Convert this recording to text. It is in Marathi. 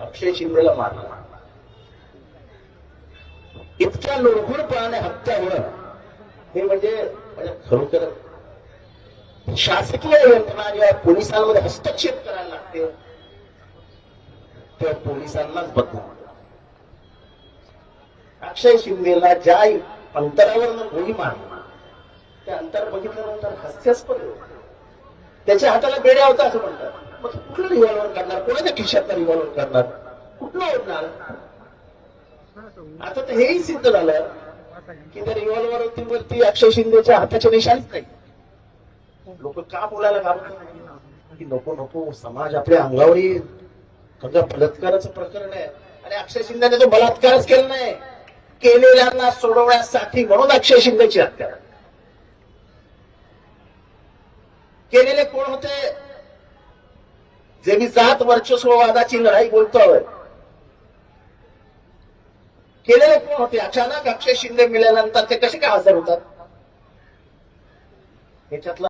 अक्षय शिंदेला मारला. इतक्या लोळखोडपणाने हत्या होणं हे म्हणजे म्हणजे खरोखर शासकीय यंत्रणा जेव्हा पोलिसांमध्ये हस्तक्षेप करायला लागते तेव्हा पोलिसांनाच बदनाम अक्षय शिंदेला ज्या अंतरावर गोळी मारली त्या अंतर बघितल्यानंतर हास्यास्पद त्याच्या हाताला बेड्या होता असं म्हणतात. मग कुठलं रिव्हॉल्वर करणार? कोणाच्या खिशातला रिव्हॉल्वर करणार? कुठलं ओढणार? आता तर हेही सिद्ध झालं की त्या रिव्हॉल्वर वरती अक्षय शिंदेच्या हाताच्या निशाणीच नाही. लोक का बोलायला घाबरतात की नको नको समाज आपल्या अंगावर येईल. समजा बलात्काराचं प्रकरण आहे. आणि अक्षय शिंदेने तो बलात्कारच केला नाही. केलेल्यांना सोडवण्यासाठी म्हणून अक्षय शिंदेची हत्या. केलेले कोण होते? जे मी जात वर्चस्ववादाची लढाई बोलतोय केलेले कोण होते अचानक अक्षय शिंदे मिळाल्यानंतर ते कसे काय हजर होतात? याच्यातला